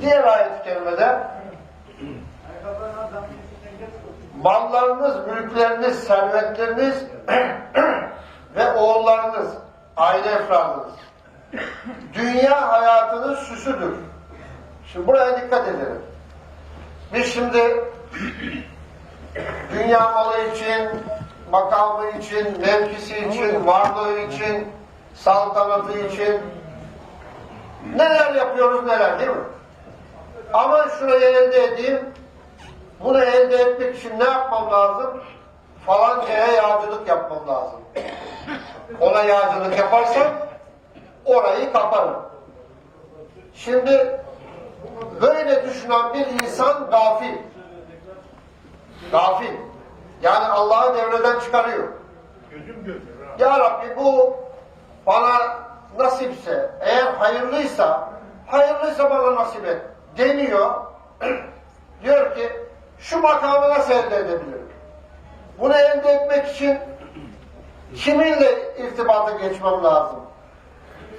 Diğer ayet-i kerimede mallarınız, mülkleriniz, servetleriniz ve oğullarınız, aile efradınız dünya hayatının süsüdür. Şimdi buraya dikkat edelim. Biz şimdi dünya malı için, makamı için, mevkisi için, varlığı için, saltanatı için neler yapıyoruz neler değil mi? Ama şurayı elde edeyim, bunu elde etmek için ne yapmam lazım? Falancaya yağcılık yapmam lazım. Ona yağcılık yaparsam orayı kaparım. Şimdi böyle düşünen bir insan gafil. Gafil. Yani Allah'ı devreden çıkarıyor. Gözüm ha. Ya Rabbi bu bana nasipse, eğer hayırlıysa, hayırlıysa bana nasip et deniyor. diyor ki şu makamı nasıl elde edebilirim? Bunu elde etmek için kiminle irtibata geçmem lazım?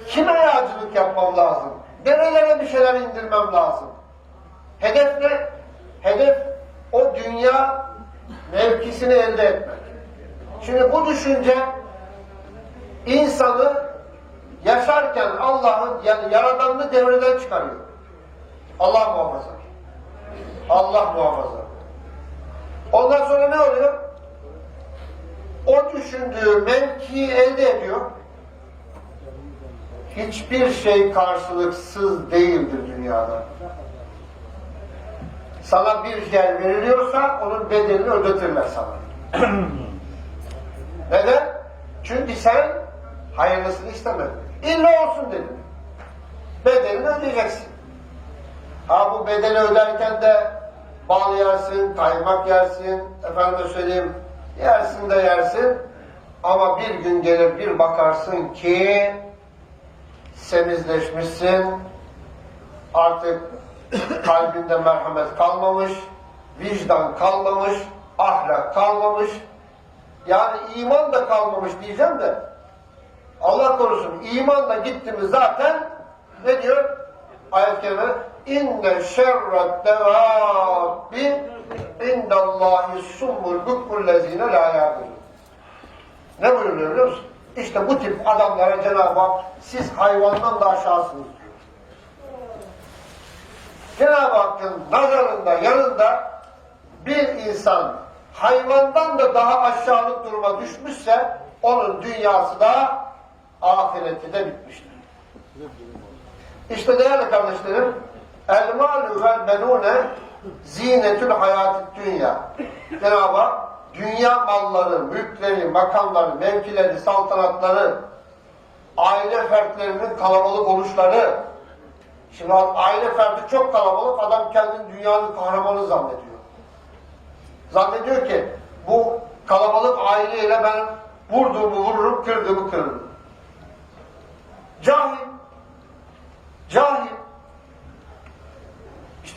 Kime yağcılık yapmam lazım? Nerelere bir şeyler indirmem lazım? Hedef ne? Hedef o dünya mevkisini elde etmek. Şimdi bu düşünce insanı yaşarken Allah'ın yani yaradanını devreden çıkarıyor. Allah muhafaza. Allah muhafaza. Ondan sonra ne oluyor? O düşündüğü mevkiyi elde ediyor. Hiçbir şey karşılıksız değildir dünyada. Sana bir yer veriliyorsa onun bedelini ödetirler sana. Neden? Çünkü sen hayırlısını istemedin. İlla olsun dedin. Bedelini ödeyeceksin. Ha bu bedeli öderken de bal yersin, kaymak yersin, efendim söyleyeyim, yersin de yersin. Ama bir gün gelir bir bakarsın ki semizleşmişsin, artık kalbinde merhamet kalmamış, vicdan kalmamış, ahlak kalmamış, yani iman da kalmamış diyeceğim de Allah korusun iman da gitti mi zaten ne diyor? Ayet-i inne şerret devabbi indallahi summul bukmullezine la yâdırın. Ne buyuruyor biliyor musun? İşte bu tip adamlara Cenab-ı Hak siz hayvandan da aşağısınız diyor. Cenab-ı Hakk'ın nazarında, yanında bir insan hayvandan da daha aşağılık duruma düşmüşse onun dünyası da ahireti de bitmiştir. İşte değerli kardeşlerim el malu vel zinetül hayatı dünya. Cenab-ı Hak dünya malları, mülkleri, makamları, mevkileri, saltanatları, aile fertlerinin kalabalık oluşları. Şimdi aile ferdi çok kalabalık, adam kendini dünyanın kahramanı zannediyor. Zannediyor ki bu kalabalık aileyle ben vurduğumu vururum, kırdığımı kırırım. Cahil.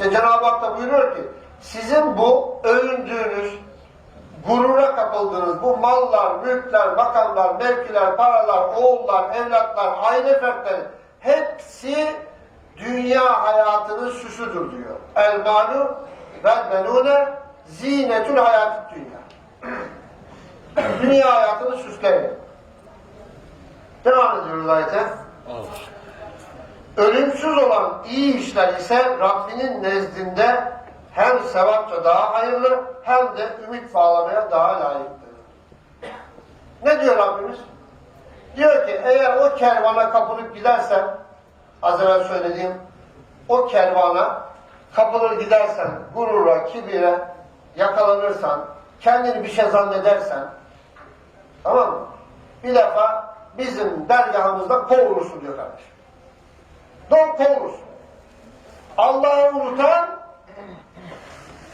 İşte Cenab-ı Hak da buyuruyor ki sizin bu övündüğünüz, gurura kapıldığınız bu mallar, mülkler, makamlar, mevkiler, paralar, oğullar, evlatlar, aile fertleri hepsi dünya hayatının süsüdür diyor. El malu vel benune zinetül hayatı dünya. dünya hayatını süsleri. Devam ediyoruz ayete. Ölümsüz olan iyi işler ise Rabbinin nezdinde hem sevapça daha hayırlı hem de ümit bağlamaya daha layıktır. Ne diyor Rabbimiz? Diyor ki eğer o kervana kapılıp gidersen az evvel söylediğim o kervana kapılır gidersen gurura, kibire yakalanırsan kendini bir şey zannedersen tamam mı? Bir defa bizim dergahımızda kovulursun diyor kardeşim. Don kovulursun. Allah'ı unutan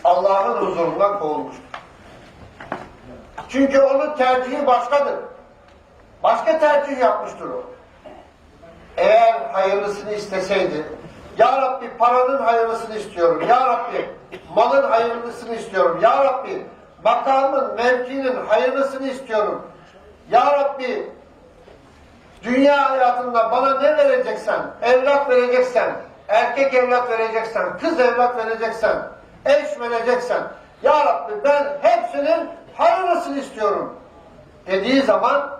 Allah'ın huzurundan kovulmuştur. Çünkü onun tercihi başkadır. Başka tercih yapmıştır o. Eğer hayırlısını isteseydi, Ya Rabbi paranın hayırlısını istiyorum, Ya Rabbi malın hayırlısını istiyorum, Ya Rabbi makamın, mevkinin hayırlısını istiyorum, Ya Rabbi dünya hayatında bana ne vereceksen, evlat vereceksen, erkek evlat vereceksen, kız evlat vereceksen, eş vereceksen, Ya Rabbi ben hepsinin hayırlısını istiyorum dediği zaman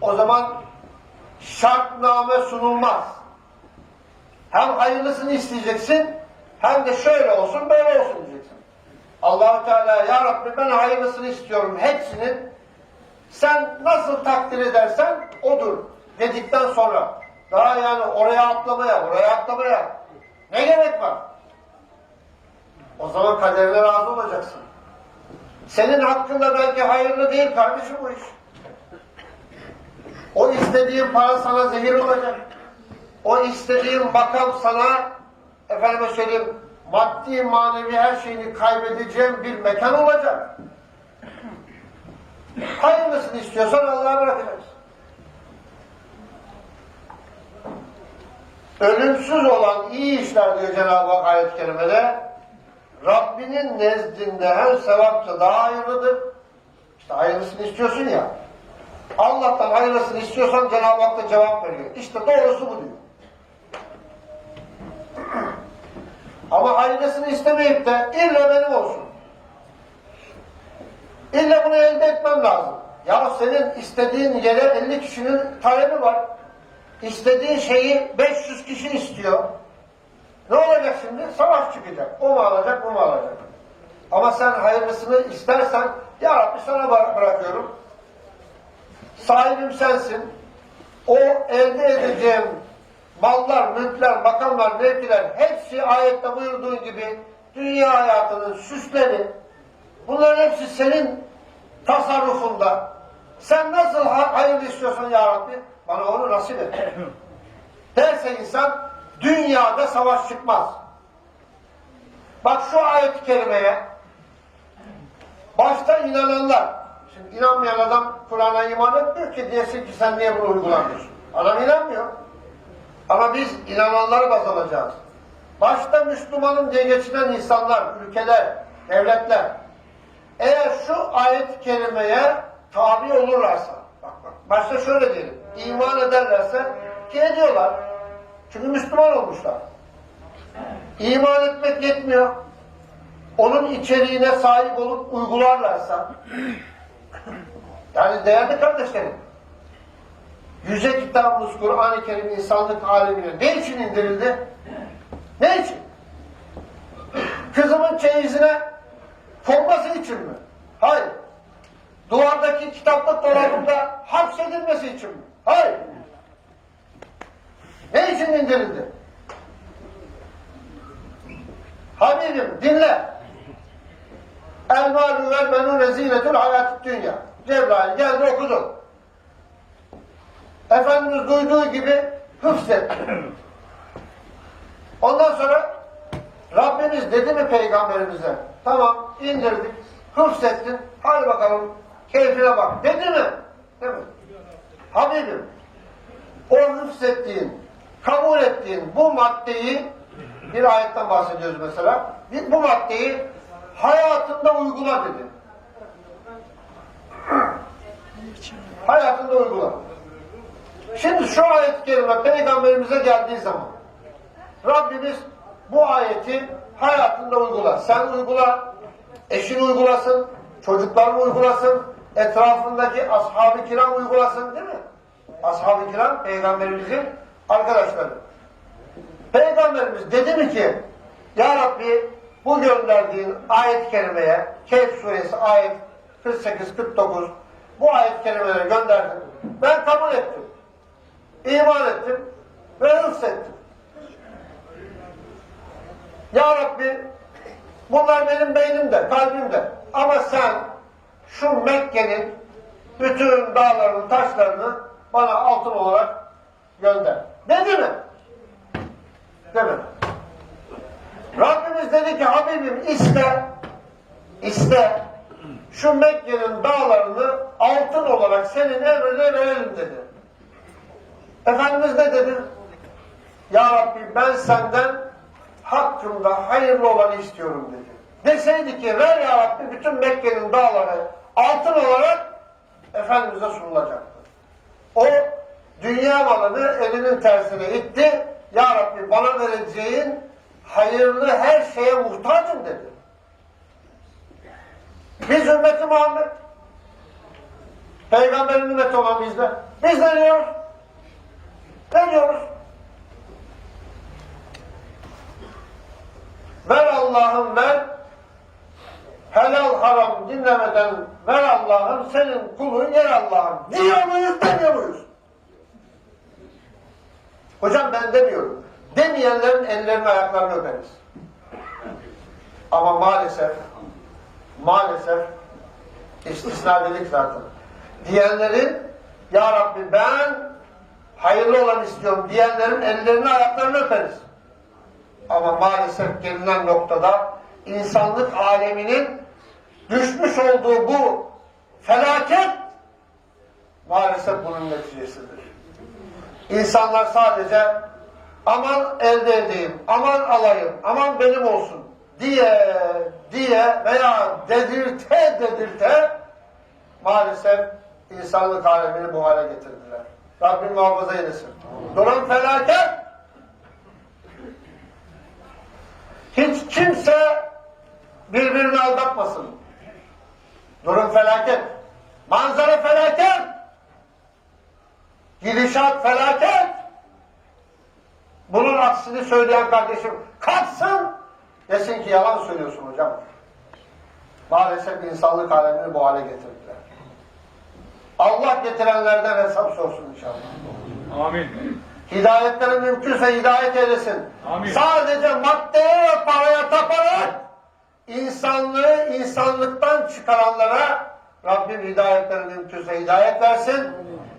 o zaman şartname sunulmaz. Hem hayırlısını isteyeceksin hem de şöyle olsun böyle olsun diyeceksin. allah Teala Ya Rabbi ben hayırlısını istiyorum hepsinin sen nasıl takdir edersen odur dedikten sonra daha yani oraya atlamaya, oraya atlamaya ne gerek var? O zaman kaderine razı olacaksın. Senin hakkında belki hayırlı değil kardeşim bu iş. O istediğin para sana zehir olacak. O istediğin makam sana efendime söyleyeyim maddi manevi her şeyini kaybedeceğin bir mekan olacak. Hayırlısını istiyorsan Allah'a bırakacaksın. Ölümsüz olan iyi işler diyor Cenab-ı Hak ayet-i kerimede Rabbinin nezdinde hem sevapça daha hayırlıdır. İşte hayırlısını istiyorsun ya. Allah'tan hayırlısını istiyorsan Cenab-ı Hak da cevap veriyor. İşte doğrusu bu diyor. Ama hayırlısını istemeyip de illa benim olsun. İlla bunu elde etmem lazım. Ya senin istediğin yere 50 kişinin talebi var. İstediğin şeyi 500 kişi istiyor. Ne olacak şimdi? Savaş çıkacak. O mu alacak, bu mu alacak? Ama sen hayırlısını istersen, Ya Rabbi sana bıra- bırakıyorum. Sahibim sensin. O elde edeceğim mallar, mülkler, makamlar, mevkiler hepsi ayette buyurduğu gibi dünya hayatının süsleri. Bunların hepsi senin tasarrufunda. Sen nasıl hayırlı istiyorsan Ya Rabbi bana onu nasip et. Derse insan dünyada savaş çıkmaz. Bak şu ayet-i kerimeye başta inananlar şimdi inanmayan adam Kur'an'a iman etmiyor ki diyesin ki sen niye bunu uygulamıyorsun? Adam inanmıyor. Ama biz inananları baz alacağız. Başta Müslümanım diye geçinen insanlar, ülkeler, devletler eğer şu ayet-i kerimeye tabi olurlarsa başta şöyle diyelim iman ederlerse ki ediyorlar. Çünkü Müslüman olmuşlar. İman etmek yetmiyor. Onun içeriğine sahip olup uygularlarsa yani değerli kardeşlerim yüce kitabımız Kur'an-ı Kerim insanlık alemine ne için indirildi? Ne için? Kızımın çeyizine konması için mi? Hayır. Duvardaki kitaplık dolabında hapsedilmesi için mi? Hayır. Ne için indirildi? Habibim dinle. El malu vel menune zinetül hayatü dünya. Cebrail geldi okudu. Efendimiz duyduğu gibi hıfzetti. Ondan sonra Rabbimiz dedi mi peygamberimize? Tamam indirdik, hıfzettin, hadi bakalım keyfine bak. Dedi mi? Değil mi? Habibim, o hıfzettiğin, kabul ettiğin bu maddeyi, bir ayetten bahsediyoruz mesela, bu maddeyi hayatında uygula dedi. Hayatında uygula. Şimdi şu ayet-i peygamberimize geldiği zaman Rabbimiz bu ayeti hayatında uygula. Sen uygula, eşin uygulasın, çocukların uygulasın, etrafındaki ashab-ı kiram uygulasın değil mi? Ashab-ı kiram peygamberimizin arkadaşları. Peygamberimiz dedi mi ki Ya Rabbi bu gönderdiğin ayet-i kerimeye Kehf suresi ayet 48-49 bu ayet-i kerimeleri gönderdin. Ben kabul ettim. İman ettim ve hıfzettim. Ya Rabbi bunlar benim beynimde, kalbimde. Ama sen şu Mekke'nin bütün dağlarını, taşlarını bana altın olarak gönder. Dedi mi? Demedi. Rabbimiz dedi ki Habibim iste, iste şu Mekke'nin dağlarını altın olarak senin emrine verelim dedi. Efendimiz ne dedi? Ya Rabbi ben senden hakkımda hayırlı olanı istiyorum dedi. Deseydi ki ver ya Rabbi bütün Mekke'nin dağları altın olarak Efendimiz'e sunulacaktı. O dünya malını elinin tersine itti. Ya Rabbi bana vereceğin hayırlı her şeye muhtacım dedi. Biz ümmeti Muhammed. Peygamberin ümmeti olan bizde. Biz ne diyoruz? Ne diyoruz? Ver Allah'ım ver. Helal haram dinlemeden ver Allah'ım senin kulun yer Allah'ım. Diyor muyuz demiyor muyuz? Hocam ben demiyorum. Demeyenlerin ellerini ayaklarını öperiz. Ama maalesef maalesef istisna dedik zaten. Diyenlerin Ya Rabbi ben hayırlı olan istiyorum diyenlerin ellerini ayaklarını öperiz. Ama maalesef gelinen noktada insanlık aleminin düşmüş olduğu bu felaket maalesef bunun neticesidir. İnsanlar sadece aman elde edeyim, aman alayım, aman benim olsun diye diye veya dedirte dedirte maalesef insanlık alemini bu hale getirdiler. Rabbim muhafaza eylesin. Durum felaket. Hiç kimse birbirini aldatmasın. Durum felaket. Manzara felaket. Gidişat felaket. Bunun aksini söyleyen kardeşim kalksın desin ki yalan söylüyorsun hocam. Maalesef insanlık alemini bu hale getirdiler. Allah getirenlerden hesap sorsun inşallah. Amin. Hidayetleri mümkünse hidayet eylesin. Amin. Sadece maddeye ve paraya taparak insanlığı insanlıktan çıkaranlara Rabbim hidayetleri mümkünse hidayet versin.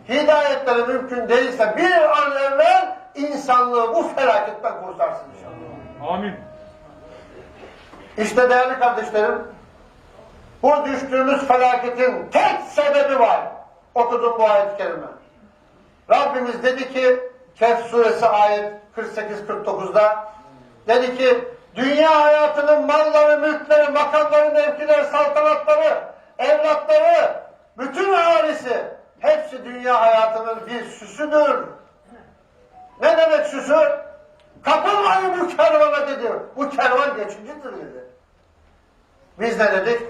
Hidayetleri mümkün değilse bir an evvel insanlığı bu felaketten kurtarsın inşallah. Amin. İşte değerli kardeşlerim, bu düştüğümüz felaketin tek sebebi var. Okudum bu ayet-i kerime. Rabbimiz dedi ki, Kehf suresi ayet 48-49'da, dedi ki, dünya hayatının malları, mülkleri, makamları, mevkileri, saltanatları, evlatları, bütün ailesi, hepsi dünya hayatının bir süsüdür. Ne demek süsü? Kapılmayın bu kervana dedi. Bu kervan geçicidir dedi. Biz ne dedik?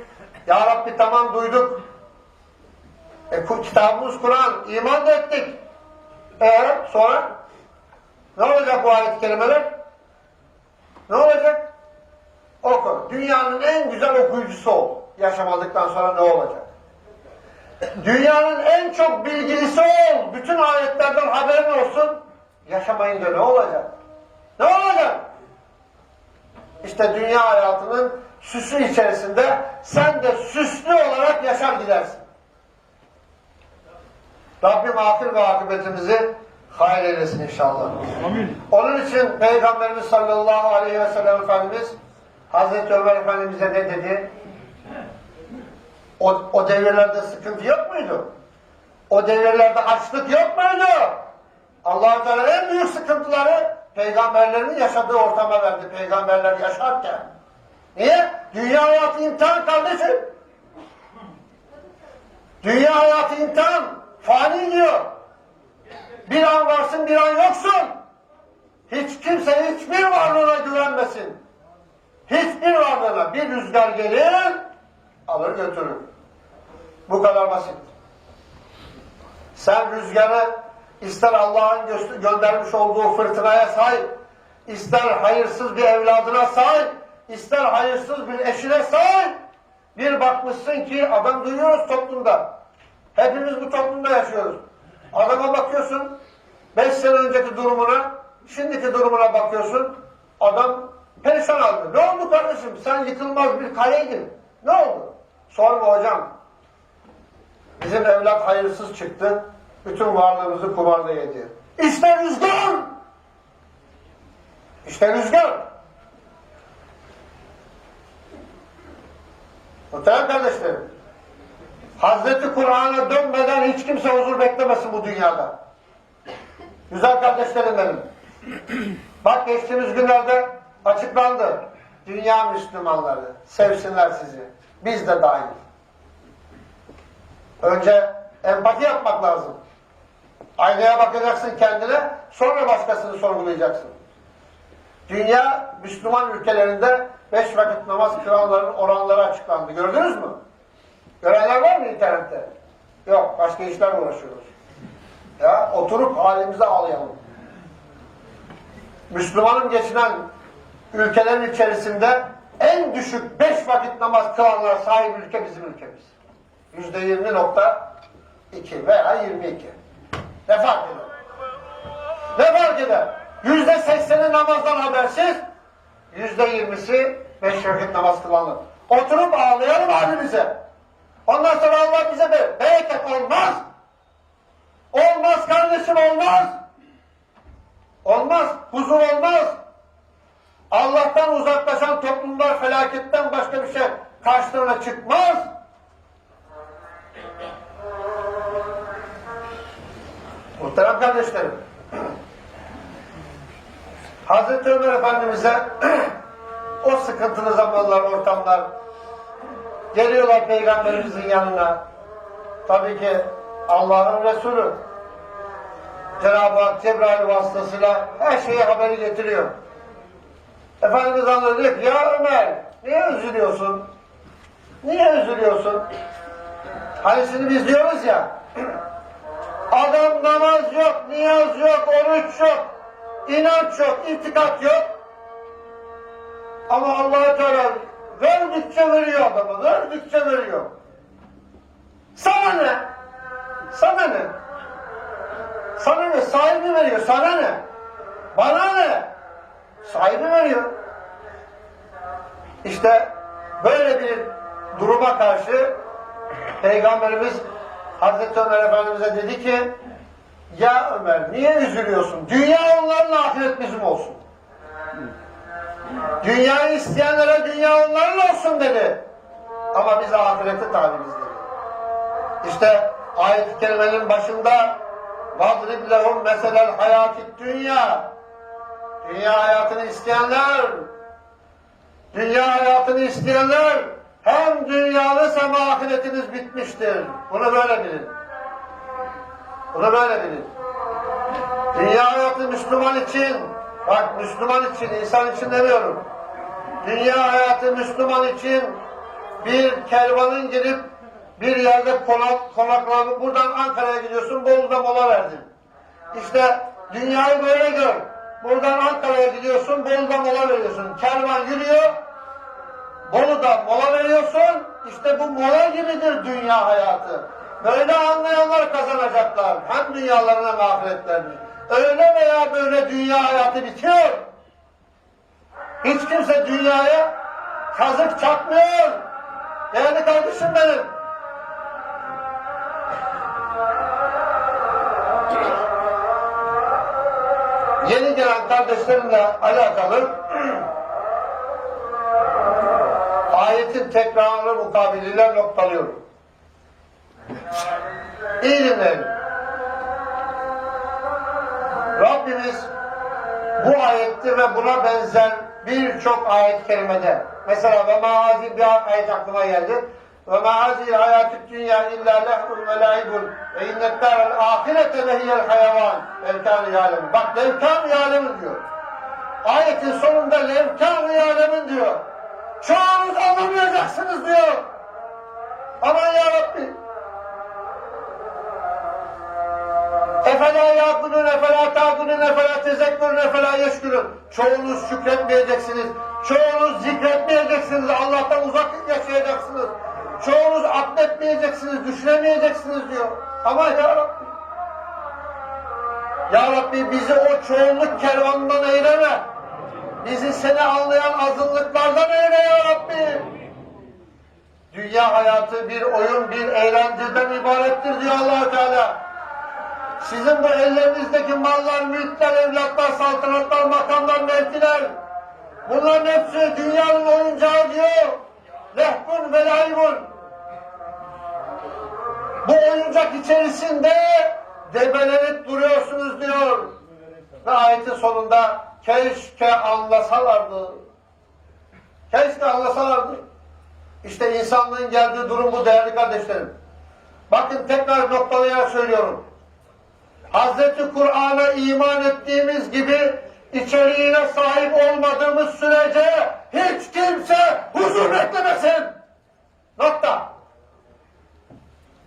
Ya Rabbi tamam duyduk. E, kitabımız Kur'an, iman da ettik. E sonra? Ne olacak bu ayet kelimeler? Ne olacak? Oku. Dünyanın en güzel okuyucusu ol. Yaşamadıktan sonra ne olacak? Dünyanın en çok bilgilisi ol. Bütün ayetlerden haberin olsun. Yaşamayınca ne olacak? Ne olacak? İşte dünya hayatının süsü içerisinde sen de süslü olarak yaşar gidersin. Rabbim akıl ve akıbetimizi hayır eylesin inşallah. Amin. Onun için Peygamberimiz sallallahu aleyhi ve sellem Efendimiz Hazreti Ömer Efendimiz'e ne dedi? O, o devirlerde sıkıntı yok muydu? O devirlerde açlık yok muydu? allah Teala en büyük sıkıntıları peygamberlerin yaşadığı ortama verdi. Peygamberler yaşarken. Niye? Dünya hayatı imtihan kardeşim. Dünya hayatı imtihan. Fani diyor. Bir an varsın bir an yoksun. Hiç kimse hiçbir varlığına güvenmesin. Hiçbir varlığına bir rüzgar gelir, alır götürür. Bu kadar basit. Sen rüzgarı ister Allah'ın gö- göndermiş olduğu fırtınaya sahip, ister hayırsız bir evladına sahip, ister hayırsız bir eşine sahip, bir bakmışsın ki adam duyuyoruz toplumda. Hepimiz bu toplumda yaşıyoruz. Adama bakıyorsun, beş sene önceki durumuna, şimdiki durumuna bakıyorsun, adam perişan halde. Ne oldu kardeşim? Sen yıkılmaz bir kaleydin. Ne oldu? Sorma hocam. Bizim evlat hayırsız çıktı. Bütün varlığımızı kumarda yedi. İşte rüzgar! İşte rüzgar! Muhterem kardeşlerim, Hazreti Kur'an'a dönmeden hiç kimse huzur beklemesin bu dünyada. Güzel kardeşlerim benim. Bak geçtiğimiz günlerde açıklandı. Dünya Müslümanları sevsinler sizi. Biz de dahil. Önce empati yapmak lazım. Aynaya bakacaksın kendine, sonra başkasını sorgulayacaksın. Dünya, Müslüman ülkelerinde beş vakit namaz kılanların oranları açıklandı. Gördünüz mü? Görenler var mı internette? Yok, başka işlerle uğraşıyoruz. Ya oturup halimize ağlayalım. Müslümanım geçinen ülkelerin içerisinde en düşük beş vakit namaz kılanlar sahip ülke bizim ülkemiz. Yüzde yirmi nokta iki veya yirmi iki. Ne fark eder? Ne fark eder? Yüzde sekseni namazdan habersiz, yüzde yirmisi beş vakit namaz kılanlar. Oturup ağlayalım halimize. Ondan sonra Allah bize de bereket olmaz. Olmaz kardeşim olmaz. Olmaz. Huzur olmaz. Allah'tan uzaklaşan toplumlar felaketten başka bir şey karşılarına çıkmaz. Muhterem kardeşlerim, Hazreti Ömer Efendimiz'e o sıkıntılı zamanlar, ortamlar geliyorlar Peygamberimizin yanına. Tabii ki Allah'ın Resulü Cenab-ı Hak Cebrail vasıtasıyla her şeyi haberi getiriyor. Efendimiz anladı diyor ki ya Ömer niye üzülüyorsun? Niye üzülüyorsun? Hani şimdi biz diyoruz ya adam namaz yok, niyaz yok, oruç yok, inanç yok, itikat yok. Ama allah Teala verdikçe veriyor adamı, verdikçe veriyor. Sana ne? Sana ne? Sana ne? Sahibi veriyor. Sana ne? Bana ne? Sahibi veriyor. İşte böyle bir duruma karşı Peygamberimiz Hazreti Ömer Efendimiz'e dedi ki ya Ömer niye üzülüyorsun? Dünya onların ahiret bizim olsun. Dünyayı isteyenlere dünya onların olsun dedi. Ama biz ahireti talibiz dedi. İşte ayet-i kerimenin başında وَضْرِبْ لَهُمْ مَسَلَ الْحَيَاتِ dünya. Dünya hayatını isteyenler, dünya hayatını isteyenler hem dünyanız hem ahiretiniz bitmiştir. Bunu böyle bilin. Bunu böyle bilin. Dünya hayatı Müslüman için, bak Müslüman için, insan için demiyorum. Dünya hayatı Müslüman için bir kervanın girip bir yerde konak, konaklamak, buradan Ankara'ya gidiyorsun, Bolu'da mola verdin. İşte dünyayı böyle gör. Buradan Ankara'ya gidiyorsun, Bolu'da mola veriyorsun. Kervan yürüyor, Bolu'da mola veriyorsun. İşte bu mola gibidir dünya hayatı. Böyle anlayanlar kazanacaklar. Hem dünyalarına ahiretlerini. Öyle veya böyle dünya hayatı bitiyor. Hiç kimse dünyaya kazık çakmıyor. Değerli kardeşim benim. Yeni gelen kardeşlerimle alakalı ayetin tekrarı mukabiliyle noktalıyorum. İyi dinleyin. Rabbimiz bu ayette ve buna benzer birçok ayet-i kerimede mesela ve maazi bir ayet aklıma geldi. Ve maazi hayatü dünya illa lehvun ve laibun ve innettarel ahirete ve hiyel hayvan levkâni yâlemin. Bak levkâni yâlemin diyor. Ayetin sonunda levkâni yâlemin diyor. Çoğunuz anlamayacaksınız diyor. Aman ya Rabbi. Efela yakudun, efela tadunun, efela tezekkürün, efela yeşkürün. Çoğunuz şükretmeyeceksiniz. Çoğunuz zikretmeyeceksiniz. Allah'tan uzak yaşayacaksınız. Çoğunuz akletmeyeceksiniz, düşünemeyeceksiniz diyor. Ama ya Rabbi. Ya Rabbi bizi o çoğunluk kervanından eyleme. Bizi seni anlayan azınlıklardan eyle ya Rabbi. Dünya hayatı bir oyun, bir eğlenceden ibarettir diyor allah Teala. Sizin bu ellerinizdeki mallar, mülkler, evlatlar, saltanatlar, makamlar, mevkiler bunların hepsi dünyanın oyuncağı diyor. Lehbun ve laibun. Bu oyuncak içerisinde debelenip duruyorsunuz diyor. Ve ayetin sonunda keşke anlasalardı. Keşke anlasalardı. İşte insanlığın geldiği durum bu değerli kardeşlerim. Bakın tekrar noktalayarak söylüyorum. Hazreti Kur'an'a iman ettiğimiz gibi içeriğine sahip olmadığımız sürece hiç kimse huzur beklemesin. Nokta.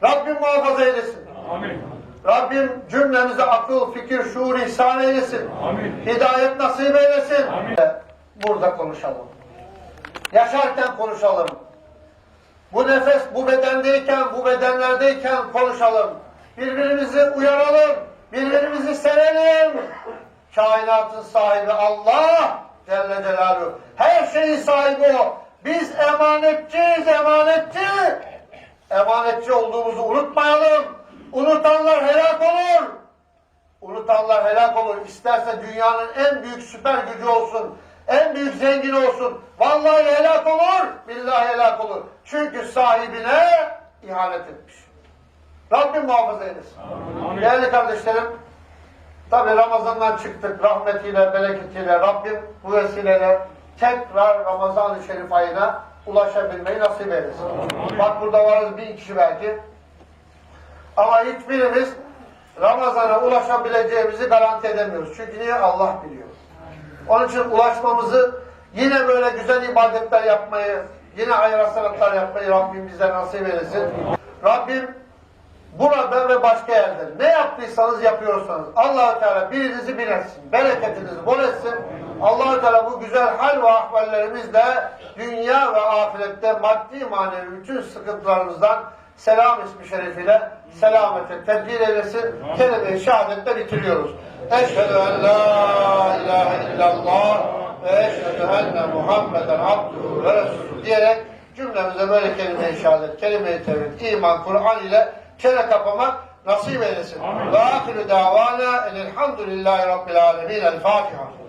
Rabbim muhafaza eylesin. Amin. Rabbim cümlemize akıl, fikir, şuur ihsan eylesin. Amin. Hidayet nasip eylesin. Amin. Burada konuşalım. Yaşarken konuşalım. Bu nefes bu bedendeyken, bu bedenlerdeyken konuşalım. Birbirimizi uyaralım. Birbirimizi sevelim. Kainatın sahibi Allah Celle Celaluhu. Her şeyin sahibi o. Biz emanetçiyiz, emanetçi. Emanetçi olduğumuzu unutmayalım. Unutanlar helak olur. Unutanlar helak olur. İsterse dünyanın en büyük süper gücü olsun. En büyük zengin olsun. Vallahi helak olur. Billahi helak olur. Çünkü sahibine ihanet etmiş. Rabbim muhafaza eylesin. Amin. Değerli kardeşlerim, tabi Ramazan'dan çıktık rahmetiyle, bereketiyle Rabbim bu vesileyle tekrar Ramazan-ı Şerif ayına ulaşabilmeyi nasip eylesin. Bak burada varız bin kişi belki. Ama hiçbirimiz Ramazan'a ulaşabileceğimizi garanti edemiyoruz. Çünkü niye? Allah biliyor. Onun için ulaşmamızı yine böyle güzel ibadetler yapmayı, yine hayır hasenatlar yapmayı Rabbim bize nasip eylesin. Rabbim burada ve başka yerde ne yaptıysanız yapıyorsanız allah Teala birinizi bir etsin, bereketinizi bol etsin. allah Teala bu güzel hal ve ahvallerimizle dünya ve ahirette maddi manevi bütün sıkıntılarımızdan selam ismi şerefiyle selamete tebdil eylesin. Kelime-i şehadetle bitiriyoruz. Eşhedü en la ilahe illallah ve eşhedü enne Muhammeden abduhu ve resulü diyerek cümlemize böyle kelime-i şehadet, kelime-i tevhid, iman, Kur'an ile çene kapamak nasip eylesin. Amin. Ve ahiru davana enelhamdülillahi rabbil alemin. El Fatiha.